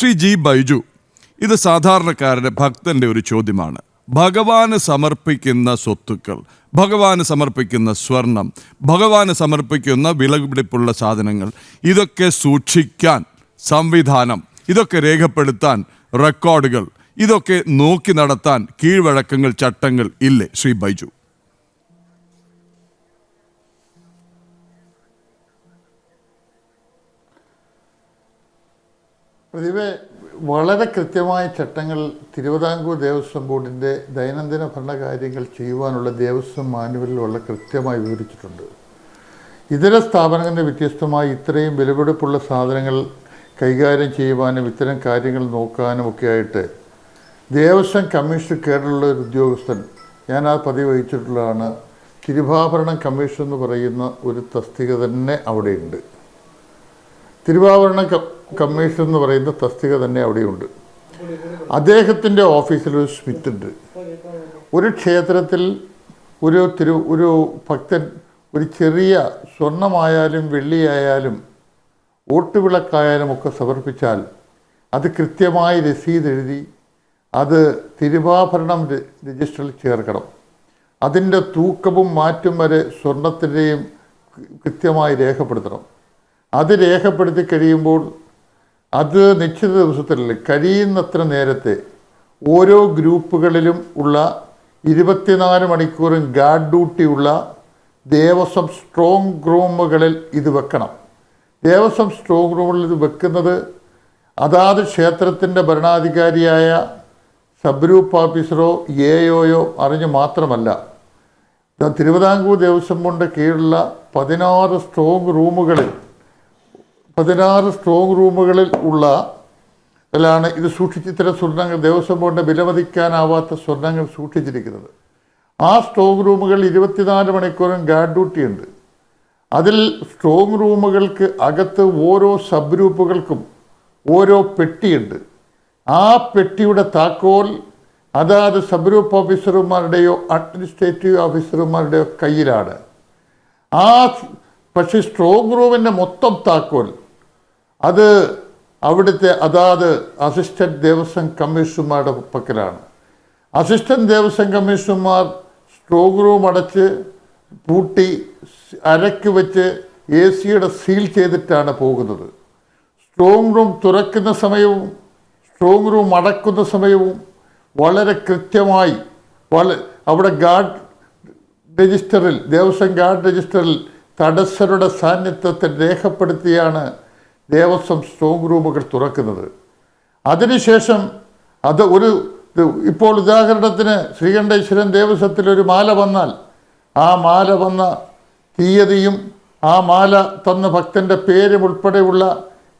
Shri G Baiju ഇത് സാധാരണക്കാരന്റെ ഭക്തന്റെ ഒരു ചോദ്യമാണ്. ഭഗവാന് സമർപ്പിക്കുന്ന സ്വത്തുക്കൾ ഭഗവാന് സമർപ്പിക്കുന്ന സ്വർണം ഭഗവാന് സമർപ്പിക്കുന്ന വിലപിടിപ്പുള്ള സാധനങ്ങൾ ഇതൊക്കെ സൂക്ഷിക്കാൻ സംവിധാനം ഇതൊക്കെ രേഖപ്പെടുത്താൻ റെക്കോർഡുകൾ ഇതൊക്കെ നോക്കി നടത്താൻ കീഴ്വഴക്കങ്ങൾ ചട്ടങ്ങൾ ഇല്ലേ ശ്രീ ബൈജു? പ്രതിഭെ വളരെ കൃത്യമായ ചട്ടങ്ങൾ തിരുവിതാംകൂർ ദേവസ്വം ബോർഡിന്റെ ദൈനംദിന ഭരണകാര്യങ്ങൾ ചെയ്യുവാനുള്ള ദേവസ്വം മാനുവലിൽ വളരെ കൃത്യമായി വിവരിച്ചിട്ടുണ്ട്. ഇതര സ്ഥാപനങ്ങളുടെ വ്യത്യസ്തമായി ഇത്രയും വിലപിടിപ്പുള്ള സാധനങ്ങൾ കൈകാര്യം ചെയ്യുവാനും ഇത്തരം കാര്യങ്ങൾ നോക്കാനും ഒക്കെ ആയിട്ട് ദേവസ്വം കമ്മീഷൻ കേടുള്ള ഒരു ഉദ്യോഗസ്ഥൻ ഞാൻ ആ പതിവ് വഹിച്ചിട്ടുള്ളതാണ് തിരുവാഭരണം കമ്മീഷൻ എന്ന് പറയുന്ന ഒരു തസ്തിക തന്നെ അവിടെയുണ്ട്. തിരുവാഭരണ കമ്മീഷൻ എന്ന് പറയുന്ന തസ്തിക തന്നെ അവിടെയുണ്ട്. അദ്ദേഹത്തിന്റെ ഓഫീസിൽ ഒരു സ്മിത്ത് ഉണ്ട് ഒരു ക്ഷേത്രത്തിൽ ഒരു തിരു ഒരു ഭക്തൻ ഒരു ചെറിയ സ്വർണമായാലും വെള്ളിയായാലും ഓട്ടുവിളക്കായാലും ഒക്കെ സമർപ്പിച്ചാൽ അത് കൃത്യമായി രസീത് എഴുതി അത് തിരുവാഭരണം രജിസ്റ്ററിൽ ചേർക്കണം. അതിന്റെ തൂക്കവും മാറ്റും വരെ സ്വർണത്തിന്റെയും കൃത്യമായി രേഖപ്പെടുത്തണം. അത് രേഖപ്പെടുത്തി കഴിയുമ്പോൾ അത് നിശ്ചിത ദിവസത്തിൽ കഴിയുന്നത്ര നേരത്തെ ഓരോ ഗ്രൂപ്പുകളിലും ഉള്ള ഇരുപത്തിനാല് മണിക്കൂറും ഗാർഡ് ഡ്യൂട്ടിയുള്ള ദേവസ്വം സ്ട്രോങ് റൂമുകളിൽ ഇത് വെക്കണം. ദേവസ്വം സ്ട്രോങ് റൂമുകളിൽ ഇത് വെക്കുന്നത് അതാത് ക്ഷേത്രത്തിന്റെ ഭരണാധികാരിയായ സബ് ഗ്രൂപ്പ് ഓഫീസറോ എ ഒയോ അറിഞ്ഞ് മാത്രമല്ല തിരുവിതാംകൂർ ദേവസ്വം ബോർഡിന്റെ കീഴിലുള്ള പതിനാറ് സ്ട്രോങ് റൂമുകളിൽ പതിനാറ് സ്ട്രോങ് റൂമുകളിൽ ഉള്ള ലാണ് ഇത് സൂക്ഷിച്ച് ഇത്തരം സ്വർണങ്ങൾ ദേവസ്വം ബോർഡിന്റെ വിലമതിക്കാനാവാത്ത സ്വർണങ്ങൾ സൂക്ഷിച്ചിരിക്കുന്നത്. ആ സ്ട്രോങ് റൂമുകൾ ഇരുപത്തിനാല് മണിക്കൂറും ഗാർഡ് ഡ്യൂട്ടി ഉണ്ട്. അതിൽ സ്ട്രോങ് റൂമുകൾക്ക് അകത്ത് ഓരോ സബ് ഗ്രൂപ്പുകൾക്കും ഓരോ പെട്ടിയുണ്ട്. ആ പെട്ടിയുടെ താക്കോൽ അതാത് സബ് ഗ്രൂപ്പ് ഓഫീസർമാരുടെയോ അഡ്മിനിസ്ട്രേറ്റീവ് ഓഫീസർമാരുടെയോ കയ്യിലാണ്. ആ പക്ഷേ സ്ട്രോങ് റൂമിന്റെ മൊത്തം താക്കോൽ അത് അവിടുത്തെ അതാത് അസിസ്റ്റന്റ് ദേവസ്വം കമ്മീഷണർമാരുടെ പക്കലാണ്. അസിസ്റ്റന്റ് ദേവസ്വം കമ്മീഷണർമാർ സ്ട്രോങ് റൂം അടച്ച് പൂട്ടി അരക്കി വെച്ച് എ സിയുടെ സീൽ ചെയ്തിട്ടാണ് പോകുന്നത്. സ്ട്രോങ് റൂം തുറക്കുന്ന സമയവും സ്ട്രോങ് റൂം അടക്കുന്ന സമയവും വളരെ കൃത്യമായി വള അവിടെ ഗാർഡ് രജിസ്റ്ററിൽ ദേവസ്വം ഗാർഡ് രജിസ്റ്ററിൽ തടസ്സരുടെ സാന്നിധ്യത്തെ രേഖപ്പെടുത്തിയാണ് ദേവസ്വം സ്ട്രോങ് റൂമുകൾ തുറക്കുന്നത്. അതിനുശേഷം അത് ഒരു ഇപ്പോൾ ഉദാഹരണത്തിന് ശ്രീകണ്ഠേശ്വരൻ ദേവസ്വത്തിൽ ഒരു മാല വന്നാൽ ആ മാല വന്ന തീയതിയും ആ മാല തന്ന ഭക്തന്റെ പേരും ഉൾപ്പെടെയുള്ള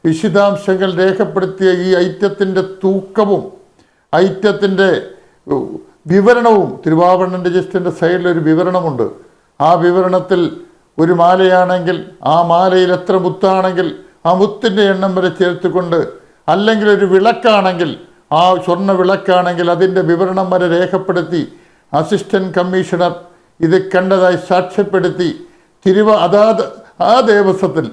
വിശദാംശങ്ങൾ രേഖപ്പെടുത്തിയ ഈ ഐറ്റത്തിന്റെ തൂക്കവും ഐറ്റത്തിന്റെ വിവരണവും തിരുവാഭരണ രജിസ്റ്ററിന്റെ സൈഡിൽ ഒരു വിവരണമുണ്ട്. ആ വിവരണത്തിൽ ഒരു മാലയാണെങ്കിൽ ആ മാലയിൽ എത്ര മുത്താണെങ്കിൽ ആ മുത്തിന്റെ എണ്ണം വരെ ചേർത്തുകൊണ്ട് അല്ലെങ്കിൽ ഒരു വിളക്കാണെങ്കിൽ ആ സ്വർണ വിളക്കാണെങ്കിൽ അതിന്റെ വിവരണം വരെ രേഖപ്പെടുത്തി അസിസ്റ്റന്റ് കമ്മീഷണർ ഇത് കണ്ടതായി സാക്ഷ്യപ്പെടുത്തി തിരുവ അതാത് ആ ദേവസ്വത്തിൽ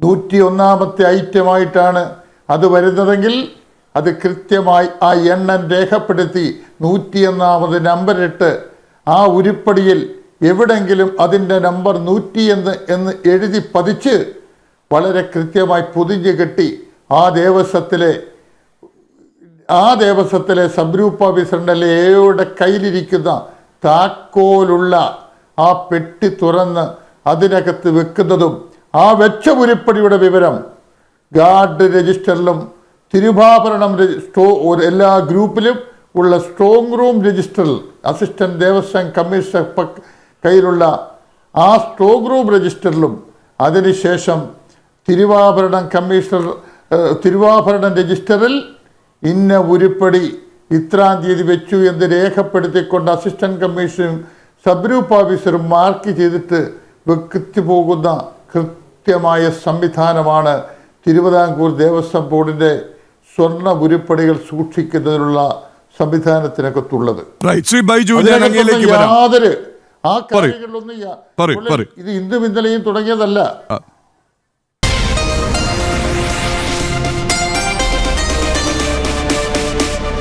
നൂറ്റി ഒന്നാമത്തെ ഐറ്റമായിട്ടാണ് അത് വരുന്നതെങ്കിൽ അത് കൃത്യമായി ആ എണ്ണം രേഖപ്പെടുത്തി നൂറ്റിയൊന്നാമത് നമ്പർ ഇട്ട് ആ ഉരുപ്പടിയിൽ എവിടെങ്കിലും അതിന്റെ നമ്പർ നൂറ്റി എന്ന് എന്ന് എഴുതി പതിച്ച് വളരെ കൃത്യമായി പൊതിഞ്ഞു കെട്ടി ആ ദേവസ്വത്തിലെ ആ ദേവസ്വത്തിലെ സംരൂപ എയുടെ കയ്യിലിരിക്കുന്ന താക്കോലുള്ള ആ പെട്ടി തുറന്ന് അതിനകത്ത് വെക്കുന്നതും ആ വെച്ച ഉരുപ്പടിയുടെ വിവരം ഗാർഡ് രജിസ്റ്ററിലും തിരുവാഭരണം സ്റ്റോ എല്ലാ ഗ്രൂപ്പിലും ഉള്ള സ്ട്രോങ് റൂം രജിസ്റ്ററിൽ അസിസ്റ്റന്റ് ദേവസ്വം കമ്മീഷണർ കയ്യിലുള്ള ആ സ്ട്രോങ് റൂം രജിസ്റ്ററിലും അതിനുശേഷം തിരുവാഭരണം കമ്മീഷണർ തിരുവാഭരണ രജിസ്റ്ററിൽ ഇന്ന ഉരുപ്പടി ഇത്രാം തീയതി വെച്ചു എന്ന് രേഖപ്പെടുത്തിക്കൊണ്ട് അസിസ്റ്റന്റ് കമ്മീഷനും സബ് ഗ്രൂപ്പ് ഓഫീസറും മാർക്ക് ചെയ്തിട്ട് വെക്കിച്ചു പോകുന്ന കൃത്യമായ സംവിധാനമാണ് തിരുവിതാംകൂർ ദേവസ്വം ബോർഡിന്റെ സ്വർണ ഉരുപ്പടികൾ സൂക്ഷിക്കുന്നതിനുള്ള സംവിധാനത്തിനകത്തുള്ളത് യാതൊരു ആ കാര്യങ്ങളിലൊന്നും. ഇത് ഇന്നും ഇന്നലെയും തുടങ്ങിയതല്ല.